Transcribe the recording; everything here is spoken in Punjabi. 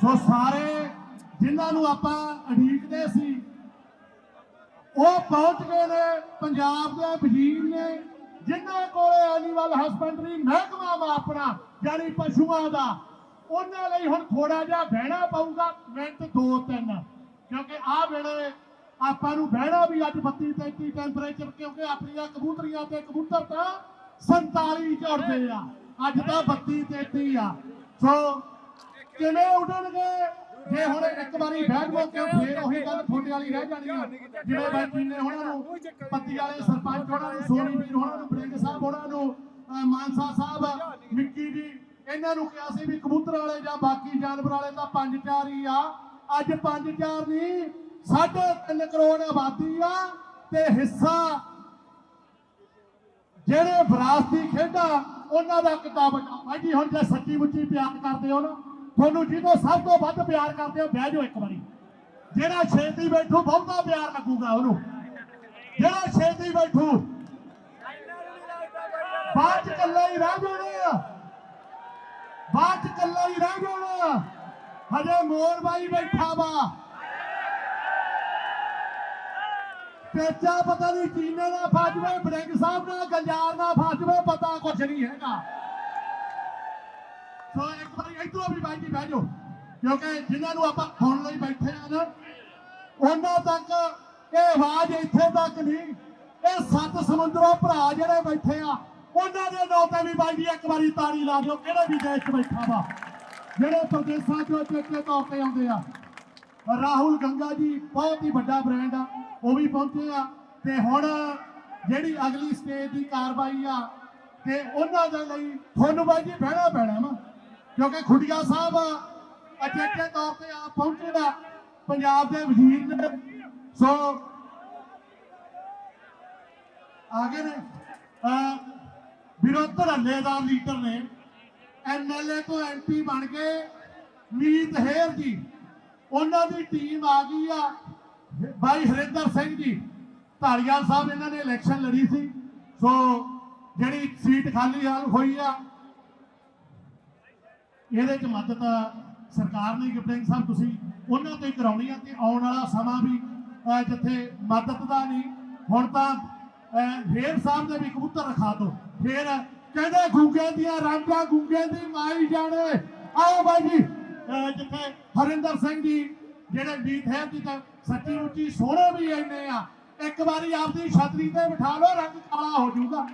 ਸੋ ਸਾਰੇ ਜਿਨ੍ਹਾਂ ਨੂੰ ਆਪਾਂ ਉਡੀਕਦੇ ਸੀ, ਉਹ ਪਹੁੰਚ ਗਏ ਨੇ ਪੰਜਾਬ ਦੇ ਵਜ਼ੀਰ ਨੇ, ਜਿਨ੍ਹਾਂ ਕੋਲੇ ਐਨੀਮਲ ਹਸਬੈਂਡਰੀ ਮਹਿਕਮਾ ਵਾ ਆਪਣਾ, ਯਾਨੀ ਪਸ਼ੂਆਂ ਦਾ। ਉਹਨਾਂ ਲਈ ਹੁਣ ਥੋੜਾ ਜਿਹਾ ਬਹਿਣਾ ਪਊਗਾ, ਮਿੰਟ ਦੋ ਤਿੰਨ, ਕਿਉਂਕਿ ਆਹ ਵੇਲੇ ਆਪਾਂ ਨੂੰ ਬਹਿਣਾ ਵੀ ਅੱਜ 32 33 ਟੈਂਪਰੇਚਰ ਕਿਉਂਕਿ ਆਪਣੀਆਂ ਕਬੂਤਰੀਆਂ ਤੇ ਕਬੂਤਰ ਤਾਂ 47 ਚੜਦੇ ਆ। ਅੱਜ ਤਾਂ 32 33 ਆ। ਸੋ ਕਿਵੇਂ ਉੱਡਣਗੇ? ਜੇ ਹੁਣ ਇੱਕ ਵਾਰੀ ਬਹਿ ਗਏ ਕਿ ਫੇਰ ਉਹੀ ਗੱਲ ਤੁਹਾਡੇ ਵਾਲੀ ਰਹਿ ਜਾਣੀ ਆ। ਜਿਵੇਂ ਬਾਈ ਨੇ ਉਹਨਾਂ ਨੂੰ ਪੱਤੀ ਵਾਲੇ ਸਰਪੰਚ ਉਹਨਾਂ ਨੂੰ, ਸੋਨੀ ਵੀਰ ਉਹਨਾਂ ਨੂੰ, ਬੜਿੰਗ ਸਾਹਿਬ ਉਹਨਾਂ ਨੂੰ ਮਾਨਸਾ ਸਾਹਿਬ, ਮਿੱਕੀ ਜੀ, ਇਹਨਾਂ ਨੂੰ ਕਿਹਾ ਸੀ ਵੀ ਕਬੂਤਰ ਵਾਲੇ ਜਾਂ ਬਾਕੀ ਜਾਨਵਰ ਵਾਲੇ ਤਾਂ ਪੰਜ ਚਾਰ ਹੀ ਆ। ਅੱਜ ਪੰਜ ਚਾਰ ਨਹੀਂ, ਸਾਢੇ 3 ਕਰੋੜ ਆਬਾਦੀ ਆ ਤੇ ਹਿੱਸਾ ਜਿਹੜੇ ਵਿਰਾਸਤੀ ਖੇਡਾਂ, ਉਹਨਾਂ ਦਾ ਕਿਤਾਬ ਭਾਈ ਜੀ, ਹੁਣ ਜੇ ਸੱਚੀ ਮੁੱਚੀ ਪਿਆਰ ਕਰਦੇ ਹੋ ਨਾ ਤੁਹਾਨੂੰ ਜਿਹਨੂੰ ਸਭ ਤੋਂ ਵੱਧ ਪਿਆਰ ਕਰਦੇ ਹੋ, ਬਹਿ ਜਾਓ ਇੱਕ ਵਾਰੀ। ਜਿਹੜਾ ਛੇਤੀ ਬੈਠੂ, ਬਹੁਤਾ ਪਿਆਰ ਲੱਗੂਗਾ ਉਹਨੂੰ। ਜਿਹੜਾ ਛੇਤੀ ਬੈਠੂ, ਬਾਅਦ ਚ ਕੱਲਾ ਹੀ ਰਹਿ ਜਾਣਾ। ਬਾਅਦ ਕੱਲਾ ਹੀ ਰਹਿ ਜਾਣਾ। ਹਜੇ ਮੋਰ ਬਾਈ ਬੈਠਾ ਵਾ। ਪੇਚਾ ਪਤਾ ਨਹੀਂ ਚੀਨੇ ਨਾਲ ਫਾਜਵੇ ਬੜਿੰਗ ਸਾਹਿਬ ਨਾਲ, ਗੰਜਾਰ ਨਾਲ ਫਾਜਵੇ, ਪਤਾ ਕੁਛ ਨਹੀਂ ਹੈਗਾ। ਸੋ ਇੱਕ ਵਾਰੀ ਇਧਰੋਂ ਵੀ ਬਾਈ ਜੀ, ਬਹਿ ਜਾਓ। ਕਿਉਂਕਿ ਜਿਨ੍ਹਾਂ ਨੂੰ ਆਪਾਂ ਸੁਣਨ ਲਈ ਬੈਠੇ ਆ ਨਾ, ਉਹਨਾਂ ਤੱਕ ਇਹ ਆਵਾਜ਼ ਇੱਥੇ ਤੱਕ ਨਹੀਂ। ਇਹ ਸੱਤ ਸਮੁੰਦਰੋਂ ਭਰਾ ਜਿਹੜੇ ਬੈਠੇ ਆ, ਉਹਨਾਂ ਦੇ ਨਾਂ ਤੇ ਵੀ ਬਾਈ ਜੀ, ਇੱਕ ਵਾਰੀ ਤਾੜੀ ਲਾ ਦਿਓ, ਕਿਹੜੇ ਵੀ ਦੇਸ਼ ਬੈਠਾ ਵਾ। ਜਿਹੜੇ ਪ੍ਰਦੇਸ਼ਾਂ 'ਚੋਂ ਚੇਤੇ ਤੌਰ ਤੇ ਆਉਂਦੇ ਆ। ਰਾਹੁਲ ਗੰਗਾ ਜੀ ਬਹੁਤ ਹੀ ਵੱਡਾ ਬ੍ਰਾਂਡ ਆ, ਉਹ ਵੀ ਪਹੁੰਚੇ ਆ। ਤੇ ਹੁਣ ਜਿਹੜੀ ਅਗਲੀ ਸਟੇਜ ਦੀ ਕਾਰਵਾਈ ਆ, ਤੇ ਉਹਨਾਂ ਦੇ ਲਈ ਤੁਹਾਨੂੰ ਬਾਈ ਜੀ, ਬਹਿਣਾ ਪੈਣਾ ਵਾ। ਕਿਉਂਕਿ ਖੁੱਡੀਆ ਸਾਹਿਬ ਅਚੇਚੇ ਤੌਰ ਤੇ ਆ ਪਹੁੰਚੇ ਦਾ ਪੰਜਾਬ ਦੇ ਵਜ਼ੀਰ ਨੇ। ਸੋ ਆਗੇ ਨੇ। ਅਹ, ਵਿਰੋਧ ਧਰਨੇ ਦਾ ਲੀਡਰ ਨੇ। ਐਮਐਲਏ ਤੋਂ ਐਮਪੀ ਬਣ ਕੇ ਮੀਤ ਹੇਰ ਜੀ, ਉਹਨਾਂ ਦੀ ਟੀਮ ਆ ਗਈ ਆ। ਬਾਈ ਹਰਿੰਦਰ ਸਿੰਘ ਜੀ ਢਾਲੀਵਾਲ ਸਾਹਿਬ ਇਹਨਾਂ ਨੇ ਇਲੈਕਸ਼ਨ ਲੜੀ ਸੀ। ਸੋ ਜਿਹੜੀ ਸੀਟ ਖਾਲੀ ਹਾਲ ਹੋਈ ਆ ਇਹਦੇ ਚ ਮਦਦ ਸਰਕਾਰ ਨੇ ਗਿਫਟਿੰਗ ਸਾਹਿਬ ਤੁਸੀਂ ਉਹਨਾਂ ਤੋਂ ਹੀ ਕਰਾਉਣੀ ਆ ਤੇ ਆਉਣ ਵਾਲਾ ਸਮਾਂ ਵੀ ਜਿੱਥੇ ਮਦਦ ਦਾ ਨਹੀਂ, ਹੁਣ ਤਾਂ ਫੇਰ ਸਾਹਿਬ ਦੇ ਵੀ ਕਬੂਤਰ ਰਖਾ ਦੋ। ਫੇਰ ਕਹਿੰਦੇ ਗੁੱਗੇ ਦੀਆਂ ਰਾਂਝਾਂ, ਗੁੱਗੇ ਦੀ ਮਾਈ ਜਾਣੇ। ਆਓ ਬਾਈ ਜੀ ਜਿੱਥੇ ਹਰਿੰਦਰ ਸਿੰਘ ਜੀ, ਜਿਹੜੇ ਮੀਤ ਹੈ, ਜੀ ਤਾਂ ਸੱਚੀ ਮੁੱਚੀ ਸੋਹਣੇ ਵੀ ਇੰਨੇ ਆ। ਇੱਕ ਵਾਰੀ ਆਪਦੀ ਛਤਰੀ ਤੇ ਬਿਠਾ ਲਓ, ਰੰਗ ਕਾਲਾ ਹੋ ਜਾਊਗਾ।